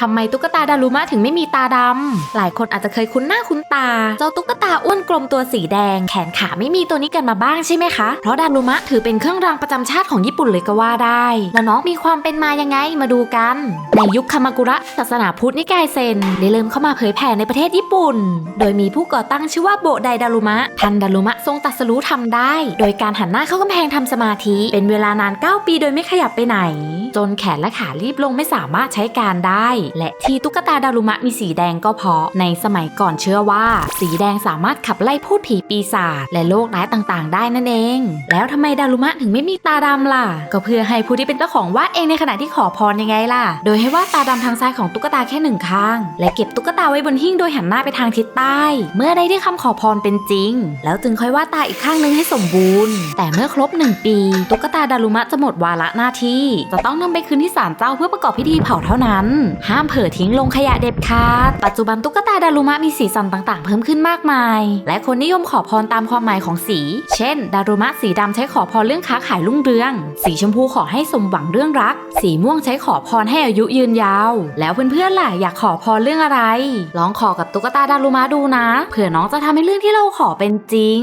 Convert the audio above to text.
ทำไมตุ๊กตาดารุมะถึงไม่มีตาดำ หลายคนอาจจะเคยคุ้นหน้าคุ้นตา เจ้าตุ๊กตาอ้วนกลมตัวสีแดง แขนขาไม่มีตัวนี้กันมาบ้างใช่ไหมคะ เพราะดารุมะถือเป็นเครื่องรางประจำชาติของญี่ปุ่นเลยก็ว่าได้ แล้วน้องมีความเป็นมายังไงมาดูกัน ในยุคคามากุระศาสนาพุทธนิกายเซนได้เริ่มเข้ามาเผยแผ่ในประเทศญี่ปุ่น โดยมีผู้ก่อตั้งชื่อว่าโบไดดารุมะท่านดารุมะทรงตรัสรู้ทำได้ โดยการหันหน้าเข้ากำแพงทำสมาธิ เป็นเวลานาน 9 ปีโดยไม่ขยับไปไหน จนแขนและขารีบลงไม่สามารถใช้การได้ และที่ตุ๊กตาดารุมะมีสีแดงก็เพราะในสมัยก่อนเชื่อว่า สีแดงสามารถขับไล่พูดผีปีศาจและโรคร้ายต่างๆ ได้นั่นเอง แล้วทำไมดารุมะถึงไม่มีตาดำล่ะ ก็เพื่อให้ผู้ที่เป็นเจ้าของวาดเองในขณะที่ขอพรยังไงล่ะ โดยให้วาดตาดำทางซ้ายของตุ๊กตาแค่หนึ่งข้าง และเก็บตุ๊กตาไว้บนหิ้งโดยหันหน้าไปทางทิศใต้ เมื่อได้ที่คำขอพรเป็นจริง แล้วจึงค่อยวาดตาอีกข้างหนึงให้สมบูรณ์ แต่เมื่อครบหนึ่งปี ตุ๊กตาดารุมะจะหมดวาระหน้าที่ จะต้องนำไปคืนที่ศาลเจ้าเพื่อประกอบพิธีเผาเท่านั้น ห้ามเผลอทิ้งลงขยะเด็ดขาดปัจจุบันตุ๊กตาดารุมะมีสีสันต่างๆ เพิ่มขึ้นมากมายและคนนิยมขอพรตามความหมายของสี เช่น ดารุมะสีดำใช้ขอพรเรื่องค้าขายรุ่งเรือง สีชมพูขอให้สมหวังเรื่องรัก สีม่วงใช้ขอพรให้อายุยืนยาว แล้วเพื่อนๆล่ะอยากขอพรเรื่องอะไร ลองขอกับตุ๊กตาดารุมะดูนะ เผื่อน้องจะทำให้เรื่องที่เราขอเป็นจริง